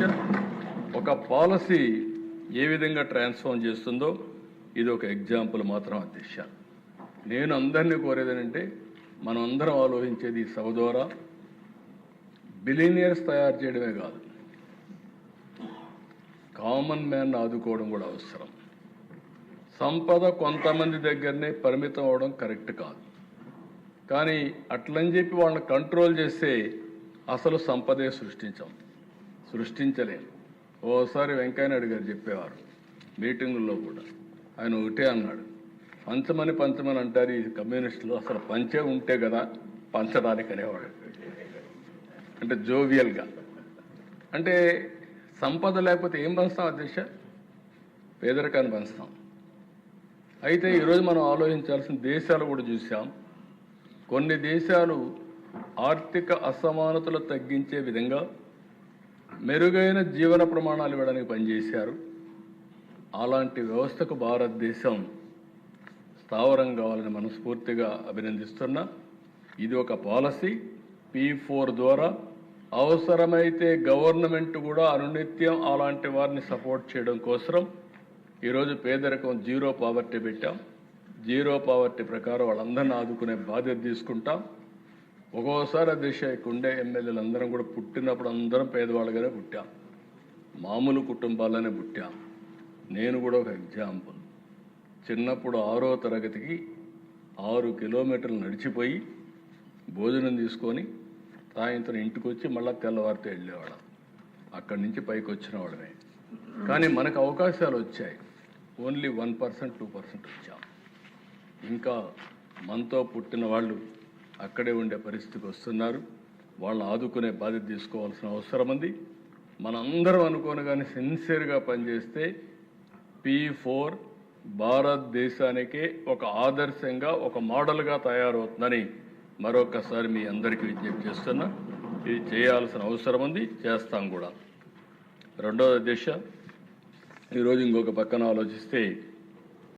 అధ్యక్ష ఒక పాలసీ ఏ విధంగా ట్రాన్స్ఫార్మ్ చేస్తుందో ఇది ఒక ఎగ్జాంపుల్ మాత్రం అధ్యక్ష. నేను అందరినీ కోరేది మనం అందరం ఆలోచించేది సభ ద్వారా బిలీనియర్స్ తయారు చేయడమే కాదు కామన్ మ్యాన్ ఆదుకోవడం కూడా అవసరం. సంపద కొంతమంది దగ్గరనే పరిమితం అవడం కరెక్ట్ కాదు. కానీ అట్లని చెప్పి వాళ్ళని కంట్రోల్ చేస్తే అసలు సంపదే సృష్టించాం. సృష్టించలేము ఓసారి వెంకయ్యనాయుడు గారు చెప్పేవారు మీటింగుల్లో కూడా. ఆయన ఒకటే అన్నాడు పంచమని పంచమని అంటారు ఈ కమ్యూనిస్టులు అసలు పంచే ఉంటే కదా పంచడానికి అనేవాడు. అంటే జోవియల్గా. అంటే సంపద లేకపోతే ఏం పంచుతాం అధ్యక్ష? పేదరికాన్ని పంచుతాం. అయితే ఈరోజు మనం ఆలోచించాల్సిన దేశాలు కూడా చూసాం. కొన్ని దేశాలు ఆర్థిక అసమానతలు తగ్గించే విధంగా మెరుగైన జీవన ప్రమాణాలు ఇవ్వడానికి పనిచేశారు. అలాంటి వ్యవస్థకు భారతదేశం స్థావరం కావాలని మనస్ఫూర్తిగా అభినందిస్తున్నా. ఇది ఒక పాలసీ. పీ ఫోర్ ద్వారా అవసరమైతే గవర్నమెంట్ కూడా అనునిత్యం అలాంటి వారిని సపోర్ట్ చేయడం కోసం ఈరోజు పేదరికం జీరో పావర్టీ పెట్టాం. జీరో పావర్టీ ప్రకారం వాళ్ళందరినీ ఆదుకునే బాధ్యత తీసుకుంటాం. ఒక్కోసారి దిశ ఉండే ఎమ్మెల్యేలు అందరం కూడా పుట్టినప్పుడు అందరం పేదవాళ్ళగానే పుట్టాం. మామూలు కుటుంబాలనే పుట్టాం. నేను కూడా ఒక ఎగ్జాంపుల్. చిన్నప్పుడు ఆరో తరగతికి ఆరు కిలోమీటర్లు నడిచిపోయి భోజనం తీసుకొని సాయంత్రం ఇంటికి వచ్చి మళ్ళీ తెల్లవారితో వెళ్ళేవాళ్ళం. అక్కడి నుంచి పైకి వచ్చిన వాళ్ళమే. కానీ మనకు అవకాశాలు వచ్చాయి. Only one percent two percent వచ్చాం. ఇంకా మనతో పుట్టిన వాళ్ళు అక్కడే ఉండే పరిస్థితికి వస్తున్నారు. వాళ్ళని ఆదుకునే బాధ్యత తీసుకోవాల్సిన అవసరం ఉంది. మనందరం అనుకోని కానీ సిన్సియర్గా పనిచేస్తే పీ ఫోర్ భారతదేశానికే ఒక ఆదర్శంగా ఒక మోడల్గా తయారవుతుందని మరొకసారి మీ అందరికీ విజ్ఞప్తి చేస్తున్నా. ఇది చేయాల్సిన అవసరం ఉంది. చేస్తాం కూడా. రెండవ దిశ. ఈరోజు ఇంకొక పక్కన ఆలోచిస్తే